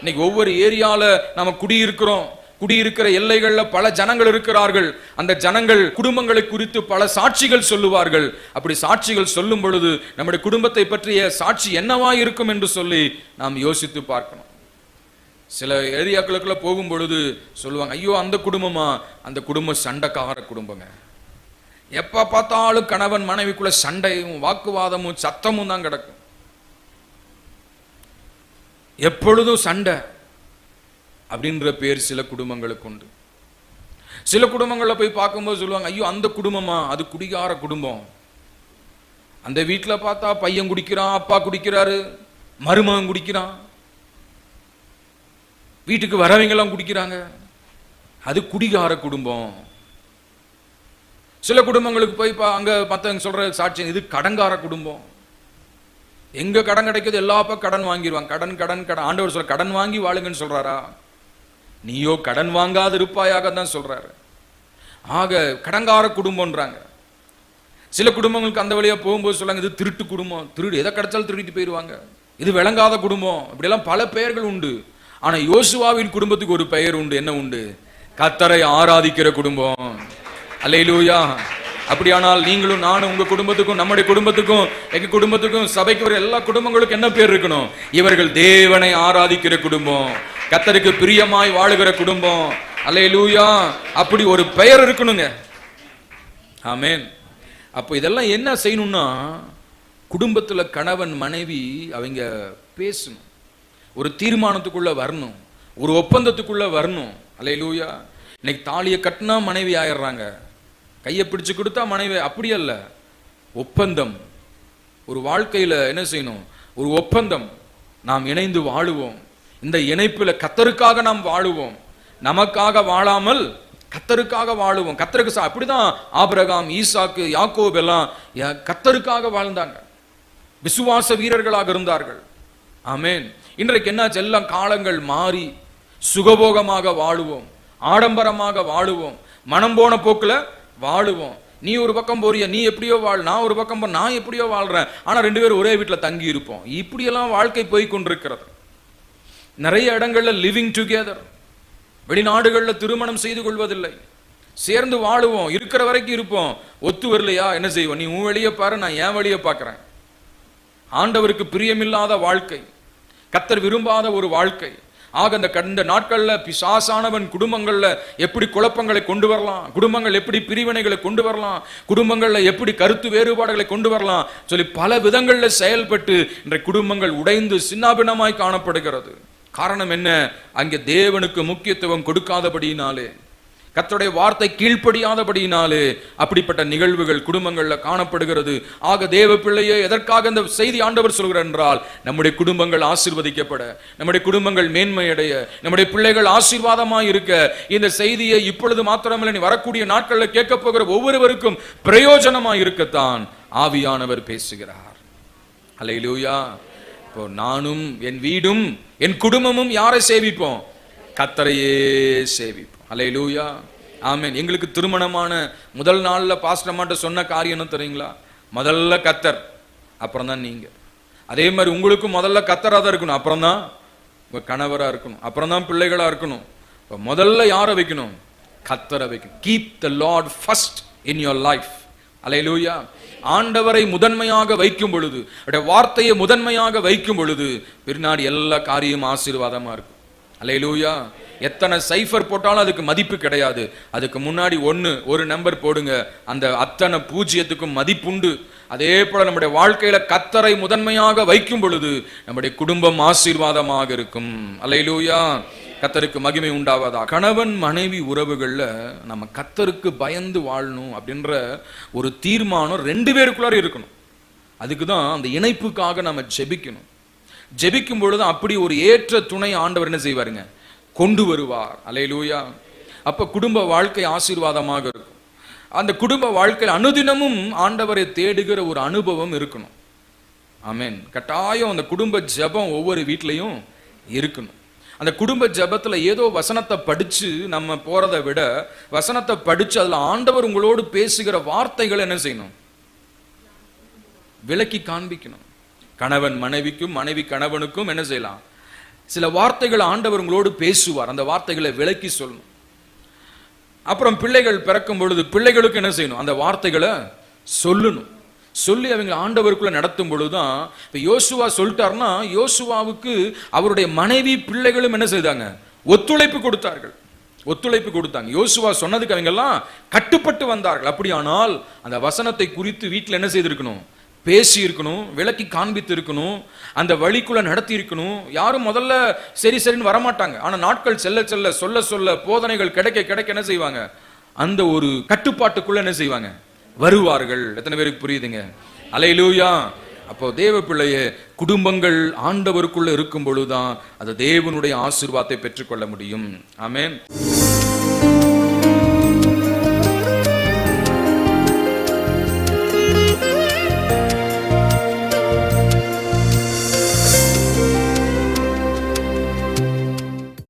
இன்னைக்கு ஒவ்வொரு ஏரியால நம்ம குடியிருக்கிறோம். குடியிருக்கிற எல்லைகள்ல பல ஜனங்கள் இருக்கிறார்கள். அந்த ஜனங்கள் குடும்பங்களை குறித்து பல சாட்சிகள் சொல்லுவார்கள். அப்படி சாட்சிகள் சொல்லும் பொழுது நம்முடைய குடும்பத்தை பற்றிய சாட்சி என்னவா இருக்கும் என்று சொல்லி நாம் யோசித்து பார்க்கணும். சில ஏரியாக்களுக்குள்ள போகும் பொழுது சொல்லுவாங்க ஐயோ அந்த குடும்பமா? அந்த குடும்பம் சண்டைக்கார குடும்பங்க. எப்ப பார்த்தாலும் கணவன் மனைவிக்குள்ள சண்டையும் வாக்குவாதமும் சத்தமும் தான் கிடக்கும். எப்பொழுதும் சண்டை அப்படின்ற பேர் சில குடும்பங்களுக்கு உண்டு. சில குடும்பங்களில் போய் பார்க்கும்போது சொல்லுவாங்க ஐயோ அந்த குடும்பமா? அது குடிகார குடும்பம். அந்த வீட்டில் பார்த்தா பையன் குடிக்கிறான் அப்பா குடிக்கிறாரு மருமகன் குடிக்கிறான். வீட்டுக்கு வரவங்கெல்லாம் குடிக்கிறாங்க. அது குடிகார குடும்பம். சில குடும்பங்களுக்கு போய் பா- மற்றவங்க சொல்கிற சாட்சியம் இது கடங்கார குடும்பம். எங்க கடன் கிடைக்குது எல்லா கடன் வாங்கிடுவாங்க கடன் கடன் கடன். ஆண்டவர் சொல்ற கடன் வாங்கி வாழுங்கன்னு சொல்றாரா? நீயோ கடன் வாங்காது இருப்பாயாக தான் சொல்றாரு. ஆக கடங்கார குடும்பம்ன்றாங்க. சில குடும்பங்களுக்கு அந்த வழியாக போகும்போது சொல்கிறாங்க இது திருட்டு குடும்பம். திருடு. எதை கிடைச்சாலும் திருடிட்டு போயிடுவாங்க இது விளங்காத குடும்பம். இப்படியெல்லாம் பல பெயர்கள் உண்டு. ஆனால் யோசுவாவின் குடும்பத்துக்கு ஒரு பெயர் உண்டு. என்ன உண்டு? கத்தரை ஆராதிக்கிற குடும்பம். அல்லையிலூயா அப்படியானால் நீங்களும் நானும் உங்க குடும்பத்துக்கும் நம்முடைய குடும்பத்துக்கும் எங்க குடும்பத்துக்கும் சபைக்கு வர எல்லா குடும்பங்களுக்கும் என்ன பேர் இருக்கணும்? இவர்கள் தேவனை ஆராதிக்கிற குடும்பம் கத்தருக்கு பிரியமாய் வாழுகிற குடும்பம். அல்லேலூயா. அப்படி ஒரு பெயர் இருக்கணுங்க. ஆமேன். அப்போ இதெல்லாம் என்ன செய்யணும்னா குடும்பத்தில் கணவன் மனைவி அவங்க பேசணும். ஒரு தீர்மானத்துக்குள்ள வரணும். ஒரு ஒப்பந்தத்துக்குள்ள வரணும். அல்லேலூயா. இன்னைக்கு தாலியை கட்டினா மனைவி ஆயிடுறாங்க. கையை பிடிச்சு கொடுத்தா மனைவி அப்படி அல்ல. ஒப்பந்தம். ஒரு வாழ்க்கையில என்ன செய்யணும்? ஒரு ஒப்பந்தம். நாம் இணைந்து வாழுவோம். இந்த இணைப்பில் கத்தருக்காக நாம் வாழுவோம். நமக்காக வாழாமல் கத்தருக்காக வாழுவோம். கத்தருக்கு சா- அப்படிதான் ஆபிரகாம் ஈசாக்கு யாக்கோப் எல்லாம் ய- கத்தருக்காக வாழ்ந்தாங்க. விசுவாச வீரர்களாக இருந்தார்கள். ஆமேன். இன்றைக்கு என்னாச்சு? எல்லாம் காலங்கள் மாறி சுகபோகமாக வாழுவோம். ஆடம்பரமாக வாழுவோம். மனம் போன போக்கில் வாழுவோம். நீ ஒரு பக்கம் போறிய? நீ எப்படியோ வாழ். நான் ஒரு பக்கம் போ நான் எப்படியோ வாழ்கிறேன் ஆனால் ரெண்டு பேரும் ஒரே வீட்டில் தங்கி இருப்போம். இப்படியெல்லாம் வாழ்க்கை போய் கொண்டிருக்கிறது நிறைய இடங்கள்ல லிவிங் டுகெதர் வெளிநாடுகளில் திருமணம் செய்து கொள்வதில்லை. சேர்ந்து வாழுவோம். இருக்கிற வரைக்கும் இருப்போம். ஒத்து வரலையா? என்ன செய்வோம்? நீ உன் வழியை பாரு நான் என் வழியை பார்க்குறேன். ஆண்டவருக்கு பிரியமில்லாத வாழ்க்கை. கத்தர் விரும்பாத ஒரு வாழ்க்கை. ஆக அந்த கடந்த நாட்களில் பிசாசானவன் குடும்பங்களில் எப்படி குழப்பங்களை கொண்டு வரலாம்? குடும்பங்கள் எப்படி பிரிவினைகளை கொண்டு வரலாம்? குடும்பங்களில் எப்படி கருத்து வேறுபாடுகளை கொண்டு வரலாம்? சொல்லி பல விதங்களில் செயல்பட்டு இன்றைய குடும்பங்கள் உடைந்து சின்னாபின்னமாய் காணப்படுகிறது. காரணம் என்ன? அங்கே தேவனுக்கு முக்கியத்துவம் கொடுக்காதபடியினாலே. கத்தருடைய வார்த்தை கீழ்ப்படியாதபடியினாலே அப்படிப்பட்ட நிகழ்வுகள் குடும்பங்களில் காணப்படுகிறது. ஆக தேவ பிள்ளையே எதற்காக இந்த செய்தி ஆண்டவர் சொல்கிறார் என்றால் நம்முடைய குடும்பங்கள் ஆசீர்வதிக்கப்பட நம்முடைய குடும்பங்கள் மேன்மையடைய நம்முடைய பிள்ளைகள் ஆசீர்வாதமாக இருக்க இந்த செய்தியை இப்பொழுது மாத்திரமில்லை நீ வரக்கூடிய நாட்களில் கேட்க போகிற ஒவ்வொருவருக்கும் பிரயோஜனமாக இருக்கத்தான் ஆவியானவர் பேசுகிறார். அலையிலூயா இப்போ நானும் என் வீடும் என் குடும்பமும் யாரை சேவிப்போம்? கத்தரையே சேவிப்போம். அல்லேலூயா ஆமேன் எங்களுக்கு திருமணமான முதல் நாளில் பாஸ்டமாட்ட சொன்ன காரியம் என்ன தெரியுங்களா? முதல்ல கத்தர் அப்புறம் தான் நீங்கள் அதே மாதிரி உங்களுக்கும் முதல்ல கத்தராக தான் இருக்கணும். அப்புறம் தான் உங்கள் கணவராக இருக்கணும். அப்புறம் தான் பிள்ளைகளாக இருக்கணும். இப்போ முதல்ல யாரை வைக்கணும்? கத்தரை வைக்கணும். Keep the Lord first in your life hallelujah ஆண்டவரை முதன்மையாக வைக்கும் பொழுது அவருடைய வார்த்தையை முதன்மையாக வைக்கும் பொழுது பின்னாடி எல்லா காரியமும் ஆசீர்வாதமாக இருக்கும். அலையலூயா எத்தனை சைஃபர் போட்டாலும் அதுக்கு மதிப்பு கிடையாது. அதுக்கு முன்னாடி ஒன்று ஒரு நம்பர் போடுங்க. அந்த அத்தனை பூஜ்ஜியத்துக்கும் மதிப்புண்டு. அதே போல நம்முடைய வாழ்க்கையில கத்தரை முதன்மையாக வைக்கும் பொழுது நம்முடைய குடும்பம் ஆசீர்வாதமாக இருக்கும். அலையலூயா கத்தருக்கு மகிமை உண்டாவதா? கணவன் மனைவி உறவுகளில் நம்ம கத்தருக்கு பயந்து வாழணும் அப்படின்ற ஒரு தீர்மானம் ரெண்டு பேருக்குள்ளார இருக்கணும். அதுக்கு தான் அந்த இணைப்புக்காக நம்ம ஜெபிக்கணும். ஜெபிக்கும் பொழுது அப்படி ஒரு ஏற்ற துணை ஆண்டவர் என்ன செய்வாருங்க? கொண்டு வருவார். அலையிலூயா. அப்ப குடும்ப வாழ்க்கை ஆசீர்வாதமாக இருக்கும். அந்த குடும்ப வாழ்க்கையில் அனுதினமும் ஆண்டவரை தேடுகிற ஒரு அனுபவம் இருக்கணும். ஆமேன். கட்டாயம் அந்த குடும்ப ஜெபம் ஒவ்வொரு வீட்லையும் இருக்கணும். அந்த குடும்ப ஜெபத்துல ஏதோ வசனத்தை படிச்சு நம்ம போறதை விட வசனத்தை படிச்சு அதுல ஆண்டவர் உங்களோடு பேசுகிற வார்த்தைகள் என்ன செய்யணும்? விளக்கி காண்பிக்கணும். கணவன் மனைவிக்கும் மனைவி கணவனுக்கும் என்ன செய்யலாம்? சில வார்த்தைகளை ஆண்டவர் உங்களோடு பேசுவார். அந்த வார்த்தைகளை விளக்கி சொல்லணும். அப்புறம் பிள்ளைகள் பிறக்கும் பொழுது பிள்ளைகளுக்கு என்ன செய்யணும்? அந்த வார்த்தைகளை சொல்லணும். சொல்லி அவங்க ஆண்டவருக்குள்ள நடத்தும் பொழுதுதான் இப்ப யோசுவா சொல்லிட்டாருன்னா யோசுவாவுக்கு அவருடைய மனைவி பிள்ளைகளும் என்ன செய்தாங்க? ஒத்துழைப்பு கொடுத்தார்கள். ஒத்துழைப்பு கொடுத்தாங்க. யோசுவா சொன்னதுக்கு அவங்க எல்லாம் கட்டுப்பட்டு வந்தார்கள். அப்படியானால் அந்த வசனத்தை குறித்து வீட்டில் என்ன செய்திருக்கணும்? பேசி இருக்கணும் விளக்கி காண்பித்து இருக்கணும் அந்த வழிக்குள்ள நடத்தி இருக்கணும் யாரும் முதல்ல சரி சரின்னு வரமாட்டாங்க. ஆனால் நாட்கள் செல்ல செல்ல சொல்ல சொல்ல போதனைகள் கிடைக்க கிடைக்க என்ன செய்வாங்க? அந்த ஒரு கட்டுப்பாட்டுக்குள்ள என்ன செய்வாங்க? வருவார்கள். எத்தனை பேருக்கு புரியுதுங்க? அலையிலூயா! அப்போ தேவ பிள்ளையே குடும்பங்கள் ஆண்டவருக்குள்ள இருக்கும் பொழுதுதான் அது தேவனுடைய ஆசிர்வாதத்தை பெற்றுக்கொள்ள முடியும். ஆமேன்.